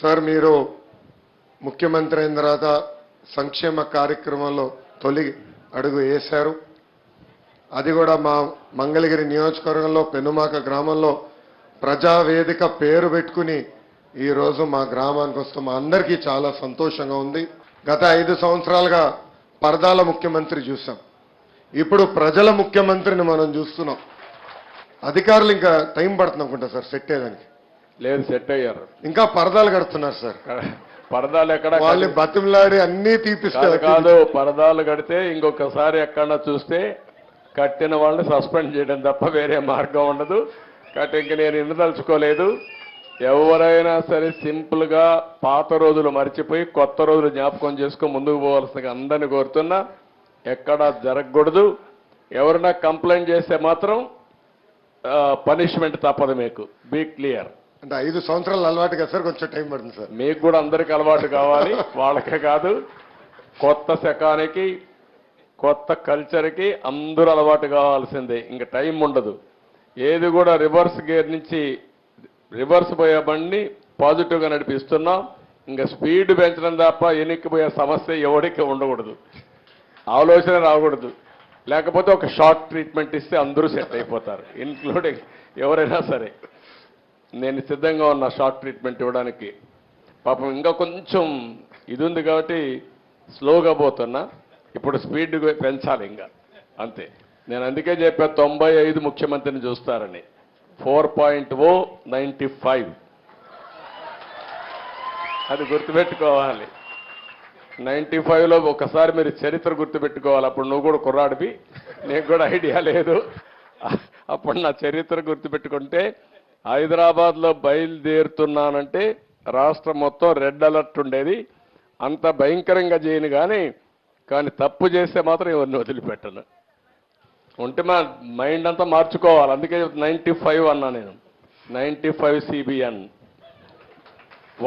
Sir మీరు ముఖ్యమంత్రి అయిన తర్వాత సంక్షేమ కార్యక్రమంలో తొలి అడుగు వేశారు. అది కూడా మా మంగళగిరి నియోజకవర్గంలో పెనుమాక గ్రామంలో ప్రజావేదిక పేరు పెట్టుకుని ఈరోజు మా గ్రామానికి వస్తాం మా అందరికీ చాలా సంతోషంగా ఉంది. గత ఐదు సంవత్సరాలుగా పరదాల ముఖ్యమంత్రి చూసాం ఇప్పుడు ప్రజల ముఖ్యమంత్రిని మనం చూస్తున్నాం. అధికారులు ఇంకా టైం పడుతుంది అనుకుంటా సార్ సెట్ అయ్యేదానికి. లేదు సెట్ అయ్యారు. ఇంకా పరదాలు కడుతున్నారు సార్. పరదాలు ఎక్కడ వాళ్ళని బతిమలాడి అన్ని తీపిస్తారు. కాదు పరదాలు కడితే ఇంకొకసారి ఎక్కడన్నా చూస్తే కట్టిన వాళ్ళని సస్పెండ్ చేయడం తప్ప వేరే మార్గం ఉండదు. కాబట్టి ఇంక నేను ఇందదలుచుకోలేదు ఎవరైనా సరే సింపుల్గా పాత రోజులు మర్చిపోయి కొత్త రోజులు జ్ఞాపకం చేసుకుని ముందుకు పోవాల్సిన అందరిని కోరుతున్నా. ఎక్కడా జరగకూడదు. ఎవరైనా కంప్లైంట్ చేస్తే మాత్రం పనిష్మెంట్ తప్పదు మీకు. Be clear. అంటే ఐదు సంవత్సరాలు అలవాటు కదా సార్ కొంచెం టైం పడుతుంది సార్. మీకు కూడా అందరికి అలవాటు కావాలి వాళ్ళకే కాదు. కొత్త శకానికి కొత్త కల్చర్కి అందరూ అలవాటు కావాల్సిందే. ఇంకా టైం ఉండదు. ఏది కూడా రివర్స్ గేర్ నుంచి రివర్స్ పోయే బండిని పాజిటివ్గా నడిపిస్తున్నాం. ఇంకా స్పీడ్ పెంచడం తప్ప ఎనిక్కిపోయే సమస్య ఎవరికి ఉండకూడదు. ఆలోచన రాకూడదు. లేకపోతే ఒక షార్ట్ ట్రీట్మెంట్ ఇస్తే అందరూ సెట్ అయిపోతారు ఇన్క్లూడింగ్ ఎవరైనా సరే. నేను సిద్ధంగా ఉన్న షార్ట్ ట్రీట్మెంట్ ఇవ్వడానికి. పాపం ఇంకా కొంచెం ఇది ఉంది కాబట్టి స్లోగా పోతున్నా. ఇప్పుడు స్పీడ్ పెంచాలి ఇంకా. అంతే. నేను అందుకే చెప్పా తొంభై ఐదు ముఖ్యమంత్రిని చూస్తారని. Four point O ninety five. అది గుర్తుపెట్టుకోవాలి. నైంటీ ఫైవ్లో ఒకసారి మీరు చరిత్ర గుర్తుపెట్టుకోవాలి. అప్పుడు నువ్వు కూడా కుర్రాడివి. నీకు కూడా ఐడియా లేదు. అప్పుడు నా చరిత్ర గుర్తుపెట్టుకుంటే హైదరాబాద్లో బయలుదేరుతున్నానంటే రాష్ట్రం మొత్తం రెడ్ అలర్ట్ ఉండేది. అంత భయంకరంగా చేయను కానీ కానీ తప్పు చేస్తే మాత్రం ఎవరిని వదిలిపెట్టను. ఉంటే మా మైండ్ అంతా మార్చుకోవాలి. అందుకే నైంటీ ఫైవ్ అన్నా నేను. Ninety five CBN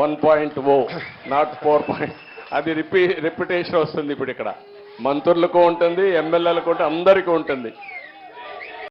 one point o naught four point. అది రిపీ రిపిటేషన్ వస్తుంది ఇప్పుడు ఇక్కడ. మంత్రులకు ఉంటుంది ఎమ్మెల్యేలకు ఉంటుంది అందరికీ ఉంటుంది.